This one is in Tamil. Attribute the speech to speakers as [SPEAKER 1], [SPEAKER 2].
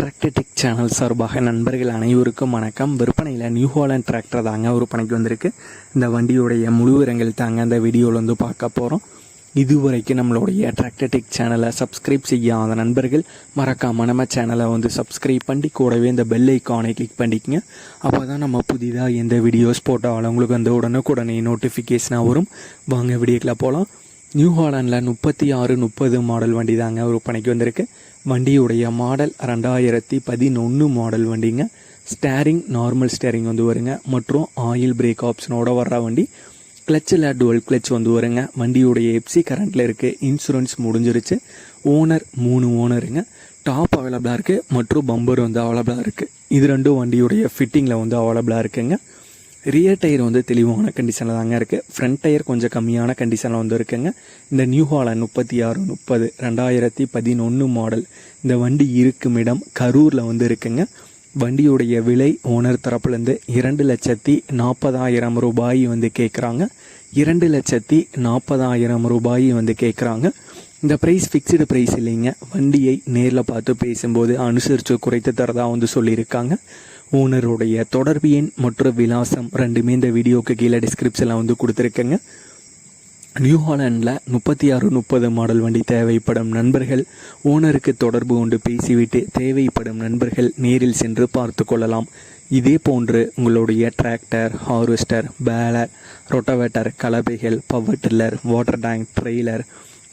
[SPEAKER 1] டிராக்டர்டெக் சேனல் சார்பாக நண்பர்கள் அனைவருக்கும் வணக்கம். விற்பனையில் நியூ ஹாலண்ட் டிராக்டர் தாங்க விற்பனைக்கு வந்திருக்கு. இந்த வண்டியுடைய முழுவிரங்கள் தாங்க அந்த வீடியோவில் வந்து பார்க்க போகிறோம் இதுவரைக்கும் நம்மளுடைய டிராக்டர்டெக் சேனலை சப்ஸ்கிரைப் செய்யாத நண்பர்கள் மறக்காமல் நம்ம சேனலை வந்து சப்ஸ்கிரைப் பண்ணி கூடவே இந்த பெல் ஐக்கானை கிளிக் பண்ணிக்கங்க. அப்போ தான் நம்ம புதிதாக எந்த வீடியோஸ் போட்டாலும் உங்களுக்கு வந்து உடனுக்குடனே நோட்டிஃபிகேஷனாக வரும். வாங்க வீடியோக்கில் போகலாம் நியூ ஹாலண்டில் முப்பத்தி ஆறு முப்பது மாடல் வண்டி தாங்க விற்பனைக்கு வந்திருக்கு. வண்டியுடைய மாடல் ரெண்டாயிரத்தி பதினொன்று மாடல் வண்டிங்க. ஸ்டேரிங் நார்மல் ஸ்டேரிங் வந்து வருங்க. மற்றும் ஆயில் பிரேக் ஆப்ஷனோட வர்ற வண்டி. கிளச்சில் டுவெல் கிளச் வந்து வருங்க. வண்டியுடைய எப்சி கரண்ட்டில் இருக்குது இன்சூரன்ஸ் முடிஞ்சிருச்சு. ஓனர் மூணு ஓனருங்க டாப் அவைலபிளாக இருக்குது மற்றும் பம்பர் வந்து அவைலபிளாக இருக்குது இது ரெண்டும் வண்டியுடைய ஃபிட்டிங்கில் வந்து அவைலபிளாக இருக்குங்க. ரியர் டயர் வந்து தெளிவான கண்டிஷனில் தாங்க இருக்குது ஃப்ரண்ட் டயர் கொஞ்சம் கம்மியான கண்டிஷனில் வந்து இருக்குங்க. இந்த நியூ ஹாலண்ட் முப்பத்தி ஆறு முப்பது ரெண்டாயிரத்தி பதினொன்று மாடல் இந்த வண்டி இருக்கும் இடம் கரூரில் வந்து இருக்குங்க. வண்டியுடைய விலை ஓனர் தரப்புலேருந்து இரண்டு லட்சத்தி நாற்பதாயிரம் ரூபாய் வந்து கேட்குறாங்க இரண்டு லட்சத்தி நாற்பதாயிரம் ரூபாய் வந்து கேட்குறாங்க இந்த ப்ரைஸ் ஃபிக்ஸ்டு ப்ரைஸ் இல்லைங்க. வண்டியை நேரில் பார்த்து பேசும்போது அனுசரித்து குறைத்து தரதாக வந்து சொல்லியிருக்காங்க. ஓனருடைய தொடர்பு எண் மற்றும் விலாசம் ரெண்டுமே இந்த வீடியோக்கு கீழே டிஸ்கிரிப்ஷனில் வந்து கொடுத்துருக்கேங்க. நியூ ஹாலண்டில் முப்பத்தி ஆறு முப்பது மாடல் வண்டி தேவைப்படும் நண்பர்கள் ஓனருக்கு தொடர்பு கொண்டு பேசிவிட்டு தேவைப்படும் நண்பர்கள் நேரில் சென்று பார்த்து கொள்ளலாம். இதே போன்று உங்களுடைய டிராக்டர் ஹார்வெஸ்டர் பேலர் ரொட்டவேட்டர் கலவைகள் power tiller water tank trailer